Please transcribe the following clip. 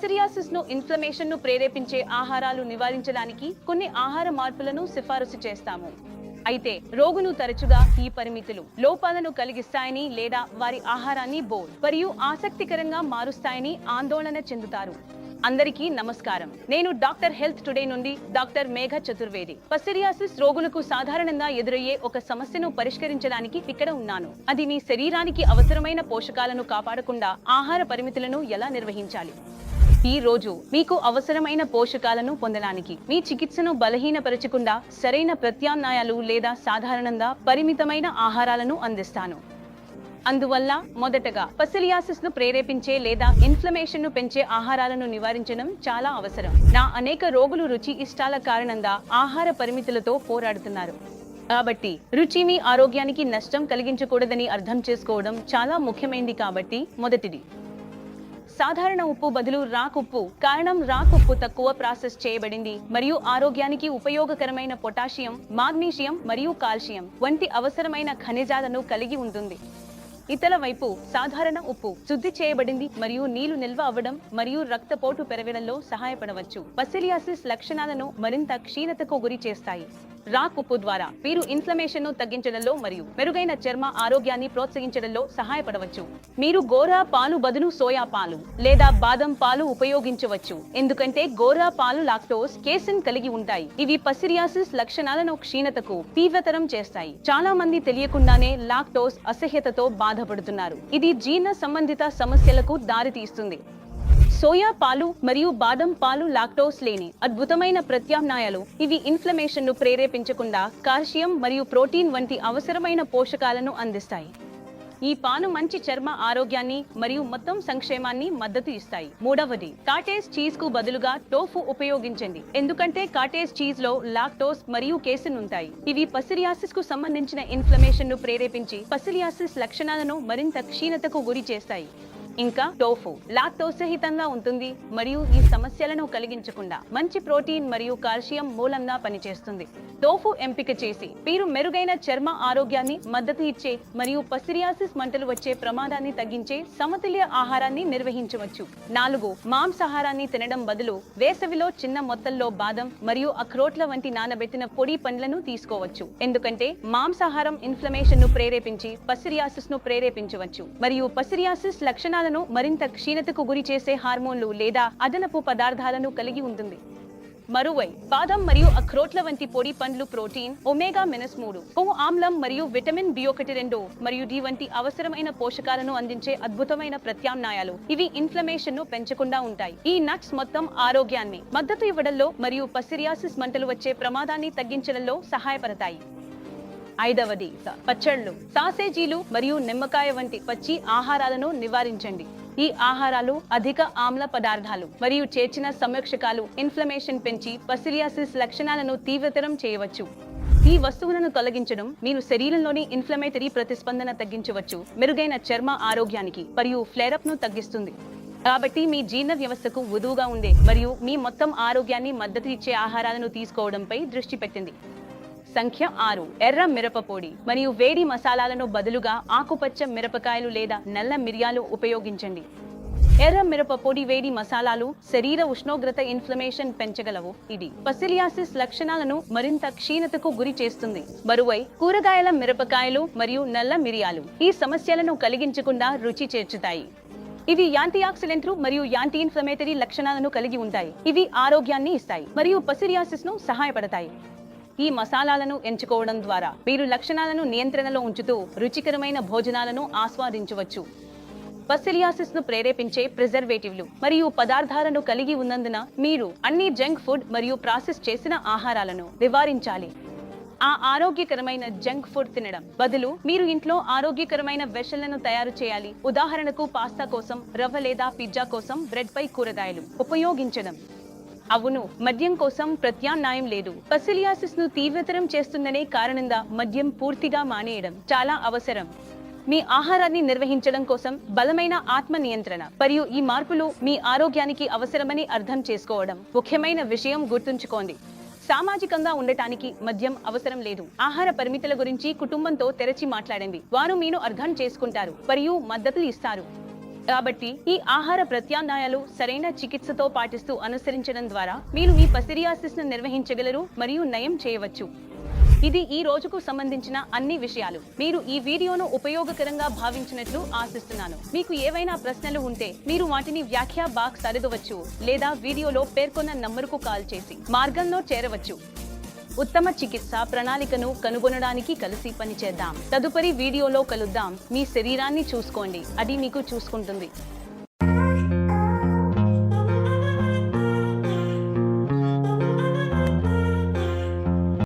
పసిరియాసిస్ను ఇన్ఫ్లమేషన్ను ప్రేరేపించే ఆహారాలు నివారించడానికి కొన్ని ఆహార మార్పులను సిఫారసు చేస్తాము. అయితే రోగులు తరచుగా ఈ పరిమితులు లోపాలను కలిగిస్తాయని లేదా వారి ఆహారాన్ని బోర్ మరియు ఆసక్తికరంగా మారుస్తాయని ఆందోళన చెందుతారు. అందరికీ నమస్కారం. నేను డాక్టర్ హెల్త్ టుడే నుండి డాక్టర్ మేఘ చతుర్వేది. పసిరియాసిస్ రోగులకు సాధారణంగా ఎదురయ్యే ఒక సమస్యను పరిష్కరించడానికి ఇక్కడ ఉన్నాను. అది మీ శరీరానికి అవసరమైన పోషకాలను కాపాడకుండా ఆహార పరిమితులను ఎలా నిర్వహించాలి? ఈ రోజు మీకు అవసరమైన పోషకాలను పొందడానికి మీ చికిత్సను బలహీనపరచకుండా సరైన ప్రత్యామ్నాయాలు లేదా సాధారణంగా పరిమితమైన ఆహారాలను అందిస్తాను. అందువల్ల మొదటగా పసిలియాసిస్ను ప్రేరేపించే లేదా ఇన్ఫ్లమేషన్ను పెంచే ఆహారాలను నివారించడం చాలా అవసరం. నా అనేక రోగులు రుచి ఇష్టాల కారణంగా ఆహార పరిమితులతో పోరాడుతున్నారు. కాబట్టి రుచి మీ ఆరోగ్యానికి నష్టం కలిగించకూడదని అర్థం చేసుకోవడం చాలా ముఖ్యమైనది కాబట్టి మొదటిది. సాధారణ ఉప్పు బదులు రాక్ ఉప్పు. కారణం రాక్ ఉప్పు తక్కువ ప్రాసెస్ చేయబడింది. మరియు ఆరోగ్యానికి ఉపయోగకరమైన పొటాషియం మాగ్నీషియం మరియు కాల్షియం వంటి అవసరమైన ఖనిజాలను కలిగి ఉంటుంది. ఇతర వైపు సాధారణ ఉప్పు శుద్ధి చేయబడింది మరియు నీళ్ళు నిల్వ అవ్వడం మరియు రక్తపోటు పెరగడంలో సహాయపడవచ్చు. పసిలియాసిస్ లక్షణాలను మరింత క్షీణతకు గురి చేస్తాయి. రాక్ ఉప్పు ద్వారా మీరు ఇన్ఫ్లమేషన్ను తగ్గించడంలో మరియు మెరుగైన చర్మ ఆరోగ్యాన్ని ప్రోత్సహించడంలో సహాయపడవచ్చు. మీరు గోరా పాలు బదులు సోయా పాలు లేదా బాదం పాలు ఉపయోగించవచ్చు. ఎందుకంటే గోరా పాలు లాక్టోస్ కేసిన్ కలిగి ఉంటాయి. ఇవి పసిరియాసిస్ లక్షణాలను క్షీణతకు తీవ్రతరం చేస్తాయి. చాలా మంది తెలియకుండానే లాక్టోస్ అసహ్యతతో బాధపడుతున్నారు. ఇది జీర్ణ సంబంధిత సమస్యలకు దారితీస్తుంది. సోయా పాలు మరియు బాదం పాలు లాక్టోస్ లేని అద్భుతమైన ప్రత్యామ్నాయాలు. ఇవి ఇన్ఫ్లమేషన్ను ప్రేరేపించకుండా కాల్షియం మరియు ప్రోటీన్ వంటి అవసరమైన పోషకాలను అందిస్తాయి. ఈ పాను మంచి చర్మ ఆరోగ్యాన్ని మరియు మొత్తం సంక్షేమాన్ని మద్దతు ఇస్తాయి. మూడవది కాటేజ్ చీజ్కు బదులుగా టోఫు ఉపయోగించండి. ఎందుకంటే కాటేజ్ చీజ్లో లాక్టోస్ మరియు కేసిన్ ఉంటాయి ఇవి పసిరియాసిస్కు సంబంధించిన ఇన్ఫ్లమేషన్ను ప్రేరేపించి పసిరియాసిస్ లక్షణాలను మరింత క్షీణతకు గురి చేస్తాయి. ఇంకా టోఫు లాక్టోసహితంగా ఉంటుంది మరియు ఈ సమస్యలను కలిగించకుండా మంచి ప్రోటీన్ మరియు కాల్షియం మూలంగా పనిచేస్తుంది. టోఫు ఎంపిక చేసి మీరు మెరుగైన చర్మ ఆరోగ్యాన్ని మద్దతు ఇచ్చే మరియు పసిరియాసిస్ మంటలు వచ్చే ప్రమాదాన్ని తగ్గించే సమతుల్య ఆహారాన్ని నిర్వహించవచ్చు. నాలుగు మాంసాహారాన్ని తినడం బదులు వేసవిలో చిన్న మొత్తంలో బాదం మరియు అక్రోట్ల వంటి నానబెట్టిన పొడి పండ్లను తీసుకోవచ్చు. ఎందుకంటే మాంసాహారం ఇన్ఫ్లమేషన్ను ప్రేరేపించి పసిరియాసిస్ను ప్రేరేపించవచ్చు. మరియు పసిరియాసిస్ లక్షణాలను మరింత క్షీణతకు గురి చేసే హార్మోన్లు లేదా అదనపు పదార్థాలను కలిగి ఉంటుంది. మరువై బాదం మరియు అఖ్రోట్ల వంటి పొడి పండ్లు ప్రోటీన్ ఒమేగా మినస్ మూడు కొవ్వు ఆమ్లం మరియు విటమిన్ బి ఒకటి రెండు మరియు డి వంటి అవసరమైన పోషకాలను అందించే అద్భుతమైన ప్రత్యామ్నాయాలు. ఇవి ఇన్ఫ్లమేషన్ను పెంచకుండా ఉంటాయి. ఈ నట్స్ మొత్తం ఆరోగ్యాన్ని మద్దతు ఇవ్వడంలో మరియు పసిరియాసిస్ మంటలు వచ్చే ప్రమాదాన్ని తగ్గించడంలో సహాయపడతాయి. ఐదవది పచ్చళ్ళు సాసేజీలు మరియు నిమ్మకాయ వంటి పచ్చి ఆహారాలను నివారించండి. ఈ ఆహారాలు అధిక ఆమ్ల పదార్థాలు మరియు చేర్చిన సంరక్షకాలు ఇన్ఫ్లమేషన్ పెంచి పసిలియాసిస్ లక్షణాలను తీవ్రతరం చేయవచ్చు. ఈ వస్తువులను తొలగించడం మీరు శరీరంలోని ఇన్ఫ్లమేటరీ ప్రతిస్పందన తగ్గించవచ్చు. మెరుగైన చర్మ ఆరోగ్యానికి మరియు ఫ్లేరప్ను తగ్గిస్తుంది. కాబట్టి మీ జీర్ణ వ్యవస్థకు వదువుగా ఉండే మరియు మీ మొత్తం ఆరోగ్యాన్ని మద్దతు ఇచ్చే ఆహారాలను తీసుకోవడంపై దృష్టి పెట్టింది సంఖ్య ఆరు. ఎర్ర మిరప పొడి మరియు వేడి మసాలాలను బదులుగా ఆకుపచ్చ మిరపకాయలు లేదా నల్ల మిరియాలు ఉపయోగించండి. ఎర్ర మిరప పొడి వేడి మసాలాలు శరీర ఉష్ణోగ్రత ఇన్ఫ్లమేషన్ పెంచగలవు. ఇది పసిలియాసిస్ లక్షణాలను మరింత క్షీణతకు గురి చేస్తుంది. బరువై కూరగాయల మిరపకాయలు మరియు నల్ల మిరియాలు ఈ సమస్యలను కలిగించకుండా రుచి చేర్చుతాయి. ఇవి యాంటీ ఆక్సిడెంట్లు మరియు యాంటీ ఇన్ఫ్లమేటరీ లక్షణాలను కలిగి ఉంటాయి. ఇవి ఆరోగ్యాన్ని ఇస్తాయి మరియు పసిరియాసిస్ను సహాయపడతాయి. ఈ మసాలాలను ఎంచుకోవడం ద్వారా మీరు లక్షణాలను నియంత్రణలో ఉంచుతూ రుచికరమైన భోజనాలను ఆస్వాదించవచ్చు. పసిలియాసిస్ను ప్రేరేపించే ప్రిజర్వేటివ్లు మరియు పదార్థాలను కలిగి ఉన్నందున మీరు అన్ని జంక్ ఫుడ్ మరియు ప్రాసెస్ చేసిన ఆహారాలను నివారించాలి. ఆ ఆరోగ్యకరమైన జంక్ ఫుడ్ తినడం బదులు మీరు ఇంట్లో ఆరోగ్యకరమైన వెషలను తయారు చేయాలి. ఉదాహరణకు పాస్తా కోసం రవ్వ లేదా పిజ్జా కోసం బ్రెడ్ పై కూరగాయలు ఉపయోగించడం. అవును మద్యం కోసం ప్రత్యామ్నాయం లేదు. పసిలియాసిస్ను తీవ్రతరం చేస్తుందనే కారణంగా మద్యం పూర్తిగా మానేయడం చాలా అవసరం. మీ ఆహారాన్ని నిర్వహించడం కోసం బలమైన ఆత్మ నియంత్రణ మరియు ఈ మార్పులు మీ ఆరోగ్యానికి అవసరమని అర్థం చేసుకోవడం ముఖ్యమైన విషయం గుర్తుంచుకోండి. సామాజికంగా ఉండటానికి మద్యం అవసరం లేదు. ఆహార పరిమితుల గురించి కుటుంబంతో తెరచి మాట్లాడండి. వారు మీను అర్థం చేసుకుంటారు మరియు మద్దతు ఇస్తారు. కాబట్టి ఈ ఆహార ప్రత్యామ్నాయాలు సరైన చికిత్సతో పాటిస్తూ అనుసరించడం ద్వారా మీరు మీ పసిరియాసిస్ను నిర్వహించగలరు మరియు నయం చేయవచ్చు. ఇది ఈ రోజుకు సంబంధించిన అన్ని విషయాలు. మీరు ఈ వీడియోను ఉపయోగకరంగా భావించినట్లు ఆశిస్తున్నాను. మీకు ఏవైనా ప్రశ్నలు ఉంటే మీరు వాటిని వ్యాఖ్యా బాక్స్ అడగవచ్చు లేదా వీడియోలో పేర్కొన్న నంబరుకు కాల్ చేసి మార్గంలో చేరవచ్చు. ఉత్తమ చికిత్స ప్రణాళికను కనుగొనడానికి కలిసి పనిచేద్దాం. తదుపరి వీడియోలో కలుద్దాం. మీ శరీరాన్ని చూసుకోండి. అది మీకు చూసుకుంటుంది.